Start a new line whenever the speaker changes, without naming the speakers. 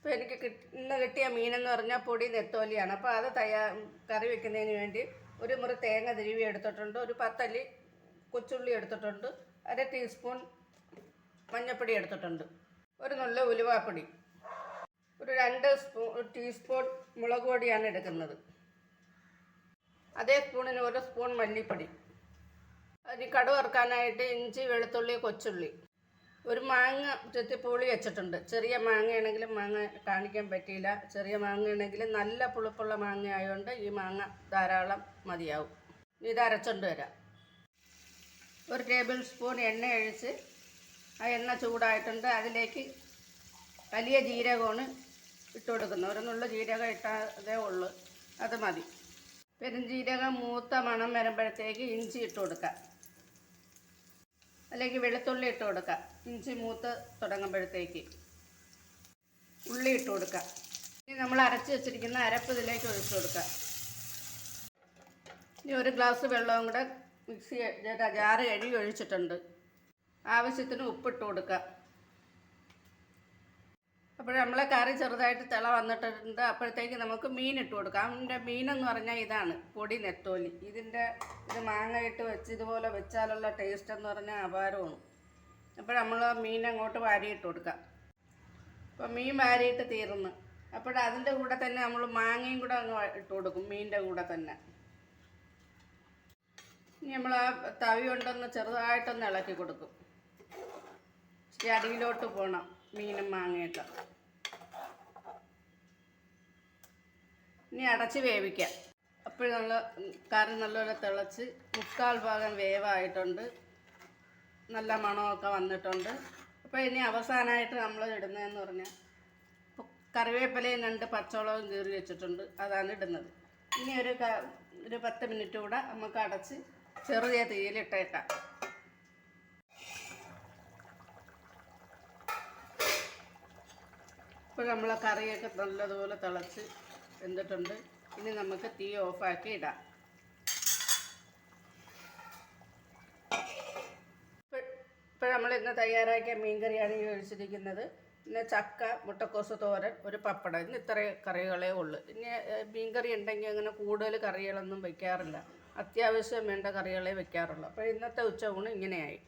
ഇപ്പോൾ എനിക്ക് കിട്ട് ഇന്ന് കിട്ടിയ മീനെന്ന് പറഞ്ഞാൽ പൊടി നെത്തോലിയാണ്. അപ്പോൾ അത് തയ്യാ കറി വെക്കുന്നതിന് വേണ്ടി ഒരു മുറി തേങ്ങ തിരുവി എടുത്തിട്ടുണ്ട് ഒരു പത്തല്ലി കൊച്ചുള്ളി എടുത്തിട്ടുണ്ട് അര ടീസ്പൂൺ മഞ്ഞൾപ്പൊടി എടുത്തിട്ടുണ്ട് ഒരു നുള്ള ഉലുവാപ്പൊടി ഒരു രണ്ട് സ്പൂ ടീസ്പൂൺ മുളക് പൊടിയാണ് എടുക്കുന്നത്. അതേ സ്പൂണിന് ഒരു സ്പൂൺ മല്ലിപ്പൊടി അതിന് കടുവറക്കാനായിട്ട് ഇഞ്ചി വെളുത്തുള്ളി കൊച്ചുള്ളി. ഒരു മാങ്ങ ചെത്തിപ്പൂളി വെച്ചിട്ടുണ്ട്. ചെറിയ മാങ്ങയാണെങ്കിലും മാങ്ങ കാണിക്കാൻ പറ്റിയില്ല. ചെറിയ മാങ്ങയാണെങ്കിലും നല്ല പുളിപ്പുള്ള മാങ്ങ ആയതുകൊണ്ട് ഈ മാങ്ങ ധാരാളം മതിയാവും. ഇത് അരച്ചുകൊണ്ട് വരാം. ഒരു ടേബിൾ സ്പൂൺ എണ്ണ ഒഴിച്ച് ആ എണ്ണ ചൂടായിട്ടുണ്ട്. അതിലേക്ക് വലിയ ജീരകമാണ് ഇട്ട് കൊടുക്കുന്നത്. ഒരു നുള്ള ജീരകം ഇട്ടാതേ ഉള്ളൂ. അത് മതി. പെരുംജീരകം മൂത്ത മണം വരുമ്പോഴത്തേക്ക് ഇഞ്ചി ഇട്ട് കൊടുക്കാം. അല്ലെങ്കിൽ വെളുത്തുള്ളി ഇട്ട് കൊടുക്കാം ഇഞ്ചി മൂത്ത് തുടങ്ങുമ്പോഴത്തേക്ക് ഉള്ളി ഇട്ട് കൊടുക്കാം ഇനി നമ്മൾ അരച്ച് വെച്ചിരിക്കുന്ന അരപ്പ് ഇതിലേക്ക് ഒഴിച്ചു കൊടുക്കാം ഇനി ഒരു ഗ്ലാസ് വെള്ളവും കൂടെ മിക്സി ജാറ് കഴുകി ഒഴിച്ചിട്ടുണ്ട്. ആവശ്യത്തിന് ഉപ്പിട്ട് കൊടുക്കാം അപ്പോൾ നമ്മളെ കറി ചെറുതായിട്ട് തിള വന്നിട്ടുണ്ട്. അപ്പോഴത്തേക്ക് നമുക്ക് മീൻ ഇട്ട് കൊടുക്കാം. അതിന്റെ മീനെന്ന് പറഞ്ഞാൽ ഇതാണ് പൊടി നെത്തോലി. ഇതിന്റെ ഇത് മാങ്ങ ഇട്ട് വെച്ച് ഇതുപോലെ വെച്ചാലുള്ള ടേസ്റ്റ് എന്ന് പറഞ്ഞാൽ അപാരമാണ്. അപ്പോൾ നമ്മൾ മീൻ അങ്ങോട്ട് വാരിയിട്ട് കൊടുക്കാം. അപ്പോൾ മീൻ വാരിയിട്ട് തീർന്ന്. അപ്പോൾ അതിന്റെ കൂടെ തന്നെ നമ്മൾ മാങ്ങയും കൂടെ അങ്ങ് ഇട്ട് കൊടുക്കും മീനിന്റെ കൂടെ തന്നെ. ഇനി നമ്മൾ ആ തവി കൊണ്ടൊന്ന് ചെറുതായിട്ടൊന്ന് ഇളക്കി കൊടുക്കും. ഇച്ചിരി അടിയിലോട്ട് പോകണം മീനും മാങ്ങയൊക്കെ. ഇനി അടച്ച് വേവിക്കാം. അപ്പോഴും നല്ല കറി നല്ലപോലെ തിളച്ച് മുക്കാൽ ഭാഗം വേവായിട്ടുണ്ട്. നല്ല മണമൊക്കെ വന്നിട്ടുണ്ട്. അപ്പോൾ ഇനി അവസാനമായിട്ട് നമ്മൾ ഇടുന്നതെന്ന് പറഞ്ഞാൽ കറിവേപ്പിലയും രണ്ട് പച്ചമുളകും കീറി വെച്ചിട്ടുണ്ട്. അതാണ് ഇടുന്നത്. ഇനി ഒരു ഒരു പത്ത് മിനിറ്റ് കൂടെ നമുക്ക് അടച്ച് ചെറിയ തീയിലിട്ടേക്കാം ഇപ്പോൾ നമ്മളെ കറിയൊക്കെ നല്ലതുപോലെ തിളച്ച് വെന്തിട്ടുണ്ട്. ഇനി നമുക്ക് തീ ഓഫാക്കി ഇടാം. ഇപ്പോൾ നമ്മൾ ഇന്ന് തയ്യാറാക്കിയ മീൻകറിയാണ് ഈ ഒഴിച്ചിരിക്കുന്നത്. പിന്നെ ചക്ക മുട്ടക്കോസ് തോരൻ ഒരു പപ്പടം. ഇന്ന് ഇത്ര കറികളേ ഉള്ളൂ. ഇനി മീൻകറി ഉണ്ടെങ്കിൽ അങ്ങനെ കൂടുതൽ കറികളൊന്നും വയ്ക്കാറില്ല അത്യാവശ്യം വേണ്ട കറികളെ വയ്ക്കാറുള്ളൂ അപ്പോൾ ഇന്നത്തെ ഉച്ചയൂണ് ഇങ്ങനെയായി.